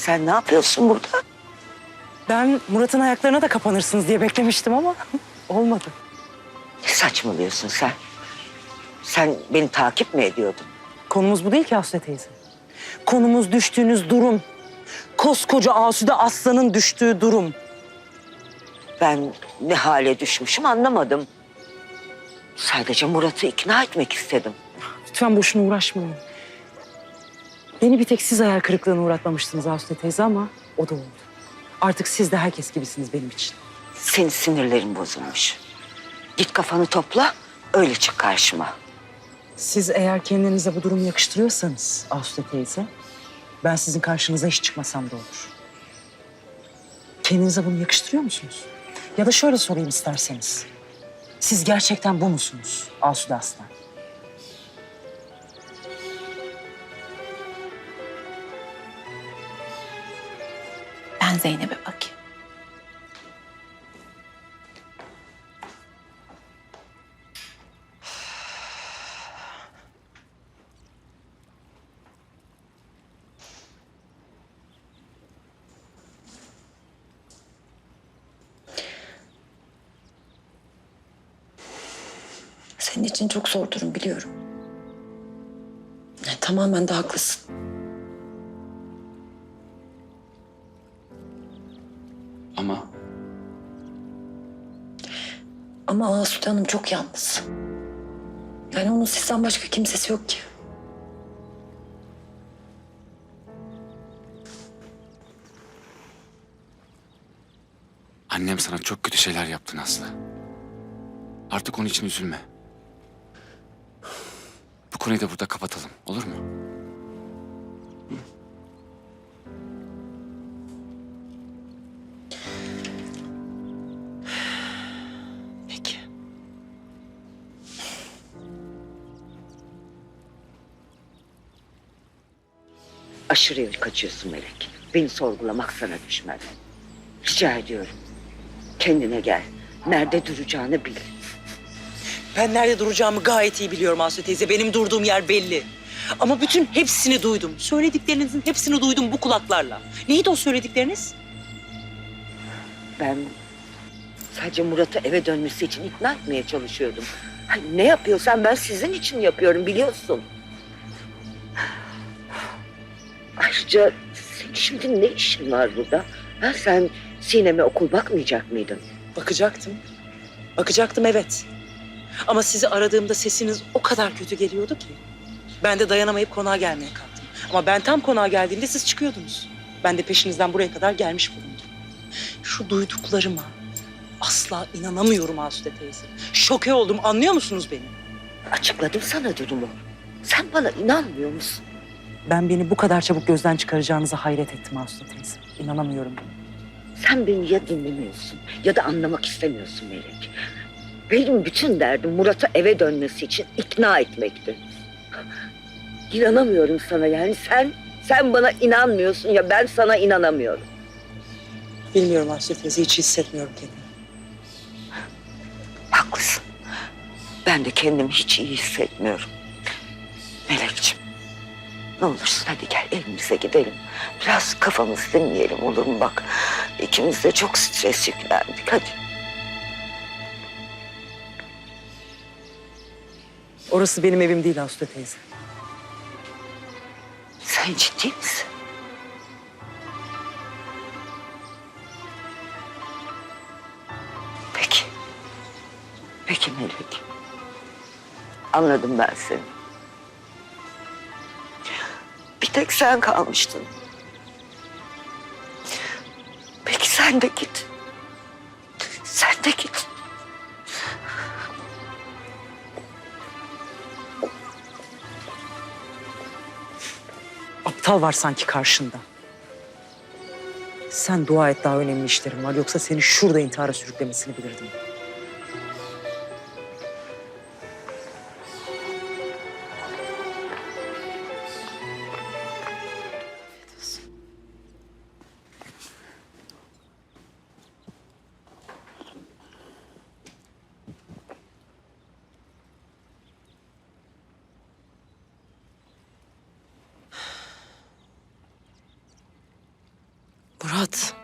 Sen ne yapıyorsun burada? Ben Murat'ın ayaklarına da kapanırsınız diye beklemiştim ama olmadı. Ne saçmalıyorsun sen? Sen beni takip mi ediyordun? Konumuz bu değil ki Aslı teyze. Konumuz düştüğünüz durum. Koskoca Asude Aslan'ın düştüğü durum. Ben ne hale düşmüşüm anlamadım. Sadece Murat'ı ikna etmek istedim. Lütfen boşuna uğraşmayın. Beni bir tek siz hayal kırıklığına uğratmamıştınız Aslı teyze ama o da oldu. Artık siz de herkes gibisiniz benim için. Senin sinirlerin bozulmuş. Git kafanı topla, öyle çık karşıma. Siz eğer kendinize bu durumu yakıştırıyorsanız Aslı teyze, ben sizin karşınıza hiç çıkmasam da olur. Kendinize bunu yakıştırıyor musunuz? Ya da şöyle sorayım isterseniz. Siz gerçekten bu musunuz Asude Aslan? Ben Zeynep'e bakayım. Senin için çok zor durum biliyorum. E, Tamamen de haklısın. Ama Asude Hanım çok yalnız. Yani onun sizden başka kimsesi yok ki. annem sana çok kötü şeyler yaptı Aslı. Artık onun için üzülme. Bu konuyu da burada kapatalım, olur mu? Aşırı yol kaçıyorsun Melek. Beni sorgulamak sana düşmez. Rica ediyorum. Kendine gel. Nerede duracağını bil. Ben nerede duracağımı gayet iyi biliyorum Aslı teyze. Benim durduğum yer belli. Ama bütün hepsini duydum. Söylediklerinizin hepsini duydum bu kulaklarla. Neydi o söyledikleriniz? Ben sadece Murat'ı eve dönmesi için ikna etmeye çalışıyordum. Ha, ne yapıyorsan ben sizin için yapıyorum biliyorsun. Ayrıca senin şimdi ne işin var burada? Ha, sen Sinem'e okul bakmayacak mıydın? Bakacaktım. Bakacaktım evet. Ama sizi aradığımda sesiniz o kadar kötü geliyordu ki. Ben de dayanamayıp konağa gelmeye kalktım. Ama ben tam konağa geldiğimde siz çıkıyordunuz. Ben de peşinizden buraya kadar gelmiş bulundum. Şu duyduklarıma asla inanamıyorum Asude teyze. Şoke oldum anlıyor musunuz beni? Açıkladım sana durumu. Sen bana inanmıyor musun? Ben beni bu kadar çabuk gözden çıkaracağınıza hayret ettim Asude teyze. İnanamıyorum. Sen beni ya dinlemiyorsun ya da anlamak istemiyorsun Melek. Benim bütün derdim Murat'ı eve dönmesi için ikna etmekti. İnanamıyorum sana yani sen sen bana inanmıyorsun ya ben sana inanamıyorum. Bilmiyorum Asude teyze hiç hissetmiyorum kendimi. Haklısın. Ben de kendimi hiç iyi hissetmiyorum. Melekciğim ne olursun hadi gel evimize gidelim. Biraz kafamızı dinleyelim olur mu bak. İkimiz de çok stres yüklendik hadi. Orası benim evim değil Asude teyze. Sen ciddi misin? Peki. Peki Melek. Anladım ben seni. Tek sen kalmıştın. Peki sen de git. Sen de git. Aptal var sanki karşında. Sen dua et daha önemli işlerim var. Yoksa seni şurada intihara sürüklemesini bilirdim. Murat.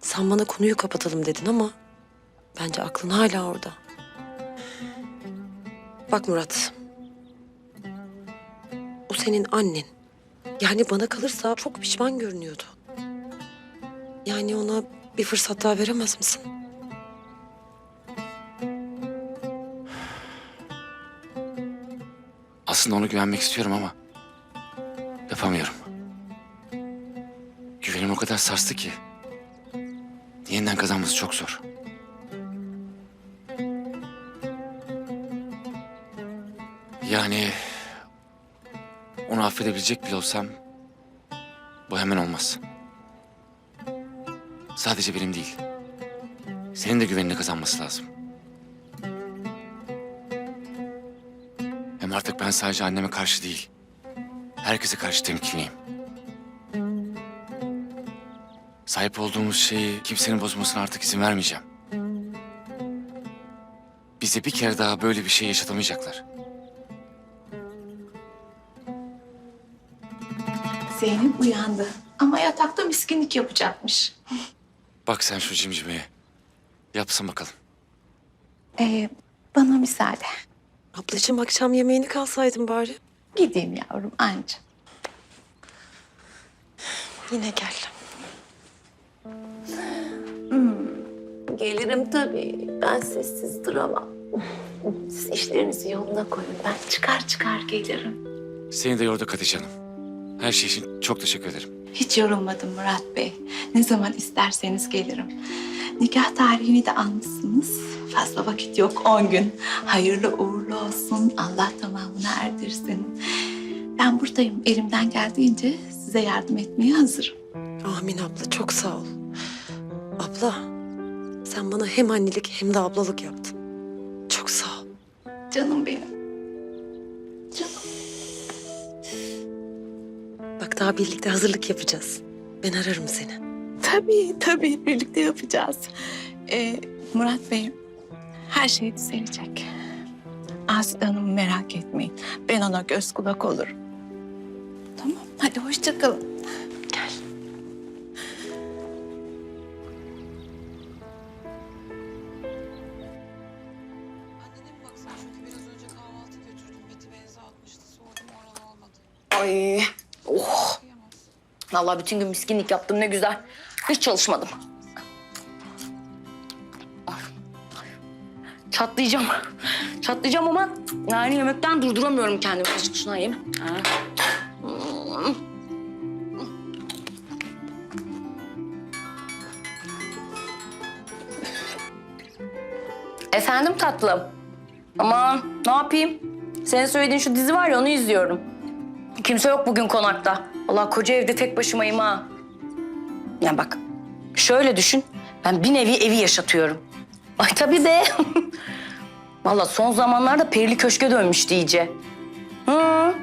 Sen bana konuyu kapatalım dedin ama bence aklın hala orada. Bak Murat. O senin annen. Yani bana kalırsa çok pişman görünüyordu. Yani ona bir fırsat daha veremez misin? Aslında ona güvenmek istiyorum ama yapamıyorum. Kadar sarstı ki yeniden kazanması çok zor. Yani onu affedebilecek bile olsam bu hemen olmaz. Sadece benim değil. Senin de güvenini kazanması lazım. Hem artık ben sadece anneme karşı değil, herkese karşı temkinliyim. Sahip olduğumuz şeyi kimsenin bozmasına artık izin vermeyeceğim. Bize bir kere daha böyle bir şey yaşatamayacaklar. Zeynep uyandı ama yatakta miskinlik yapacakmış. Bak sen şu cimcimeye. Yapsın bakalım. Ee, bana müsaade. Ablacığım akşam yemeğini kalsaydın bari. Gideyim yavrum anca. Yine gel. Gelirim tabii. Ben sessiz duramam. Siz işlerinizi yoluna koyun. Ben çıkar çıkar gelirim. Seni de yorduk Hatice Hanım. Her şey için çok teşekkür ederim. Hiç yorulmadım Murat Bey. Ne zaman isterseniz gelirim. Nikah tarihini de almışsınız. Fazla vakit yok, on gün. Hayırlı uğurlu olsun. Allah tamamını erdirsin. Ben buradayım. Elimden geldiğince size yardım etmeye hazırım. Amin abla çok sağ ol. Abla sen bana hem annelik hem de ablalık yaptın. Çok sağ ol. Canım benim. Canım. Bak daha birlikte hazırlık yapacağız. Ben ararım seni. Tabii, tabii. Birlikte yapacağız. Ee, Murat Bey, her şey düzelecek. Aslı Hanım'ı merak etmeyin. Ben ona göz kulak olurum. Tamam, hadi hoşça kalın. Ay, oh. Vallahi bütün gün miskinlik yaptım ne güzel. Hiç çalışmadım. Ay. Çatlayacağım. Çatlayacağım ama yani yemekten durduramıyorum kendimi. Azıcık şuna yiyeyim. Ha. Efendim tatlım. Aman ne yapayım? Senin söylediğin şu dizi var ya onu izliyorum. Kimse yok bugün konakta. Allah koca evde tek başımayım ha. Ya bak şöyle düşün. Ben bir nevi evi yaşatıyorum. Ay tabii be. Vallahi son zamanlarda perili köşke dönmüştü iyice. Hı.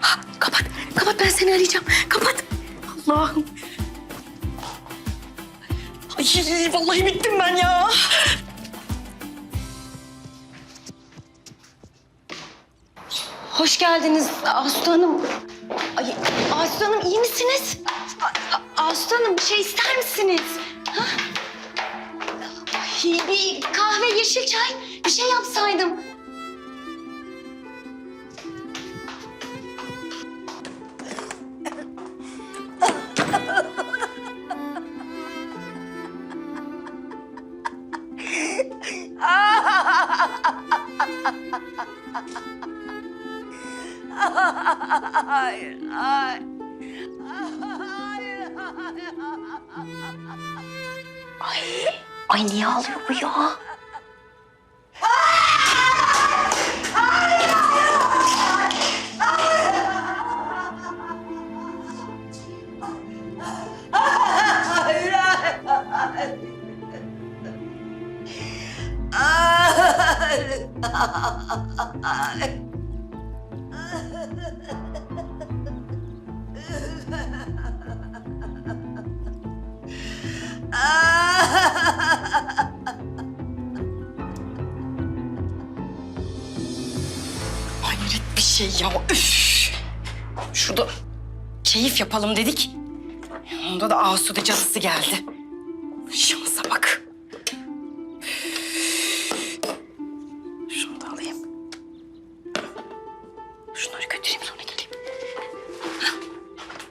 Ha, kapat. Kapat ben seni arayacağım. Kapat. Allah'ım. Ay vallahi bittim ben ya. Hoş geldiniz Aslı Hanım. Ay, Aslı Hanım iyi misiniz? A- Aslı Hanım bir şey ister misiniz? Ha? Bir kahve, yeşil çay bir şey yapsaydım. Hayır, hayır. Ay niye ağlıyor bu ya? Hayret bir şey ya. Üf. Şurada keyif yapalım dedik. Onda da Asude cadısı geldi. Şansa bak.